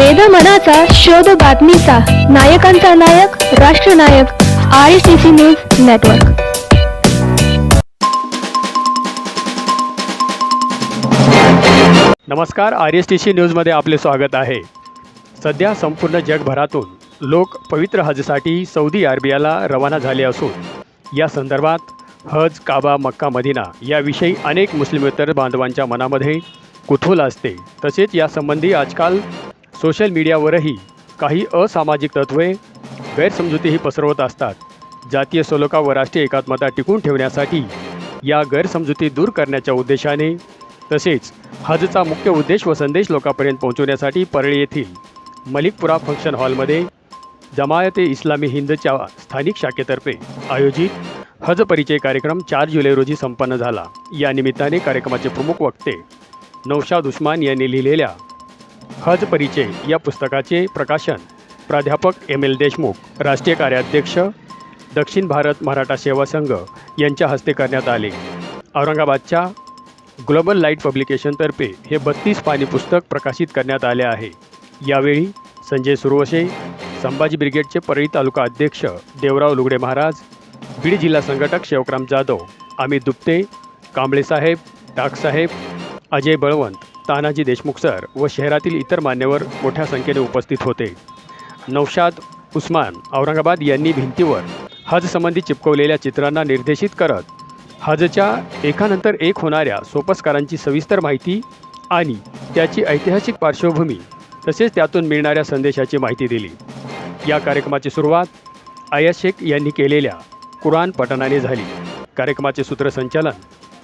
वेद मनाचा शोध बातमीचा. नायकांचा नायक राष्ट्रनायक I C C news network नमस्कार आर एस टी सी न्यूजमध्ये आपले स्वागत आहे. सध्या संपूर्ण जगभरातून लोक पवित्र हजसाठी सौदी अरेबियाला रवाना झाले असून या संदर्भात हज काबा मक्का मदिना याविषयी अनेक मुस्लिमेतर बांधवांच्या मनामध्ये कुतूहल असते. तसेच यासंबंधी आजकाल सोशल मीडियावरही काही असामाजिक तत्त्वे गैरसमजुतीही पसरवत असतात. जातीय सलोखा व राष्ट्रीय एकात्मता टिकून ठेवण्यासाठी या गैरसमजुती दूर करण्याच्या उद्देशाने तसेच हजचा मुख्य उद्देश व संदेश लोकांपर्यंत पोहोचवण्यासाठी परळी येथील मलिकपुरा फंक्शन हॉलमध्ये जमायते इस्लामी हिंदच्या स्थानिक शाखेतर्फे आयोजित हज परिचय कार्यक्रम चार जुलै रोजी संपन्न झाला. या निमित्ताने कार्यक्रमाचे प्रमुख वक्ते नौशाद उस्मान यांनी लिहिलेल्या हज परिचय या पुस्तकाचे प्रकाशन प्राध्यापक एम एल देशमुख राष्ट्रीय कार्याध्यक्ष दक्षिण भारत मराठा सेवा संघ यांच्या हस्ते करण्यात आले. औरंगाबादच्या ग्लोबल लाइट पब्लिकेशनतर्फे हे बत्तीस पाणी पुस्तक प्रकाशित करण्यात आले आहे. यावेळी संजय सुरवशे संभाजी ब्रिगेडचे परळी तालुका अध्यक्ष देवराव लुगडे महाराज बीड जिल्हा संघटक शेवकराम जाधव अमित दुप्ते कांबळे साहेब टाकसाहेब अजय बळवंत तानाजी देशमुख सर व शहरातील इतर मान्यवर मोठ्या संख्येने उपस्थित होते. नौशाद उस्मान औरंगाबाद यांनी भिंतीवर हजसंबंधी चिपकवलेल्या चित्रांना निर्देशित करत हजच्या एकानंतर एक होणाऱ्या सोपस्कारांची सविस्तर माहिती आणि त्याची ऐतिहासिक पार्श्वभूमी तसेच त्यातून मिळणाऱ्या संदेशाची माहिती दिली. या कार्यक्रमाची सुरुवात आयाज शेख यांनी केलेल्या कुराण पठणाने झाली. कार्यक्रमाचे सूत्रसंचालन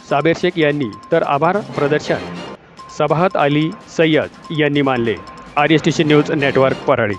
साबेर शेख यांनी. तर आभार प्रदर्शन सभात अली सय्यद यांनी मानले. R S T C news network Parli.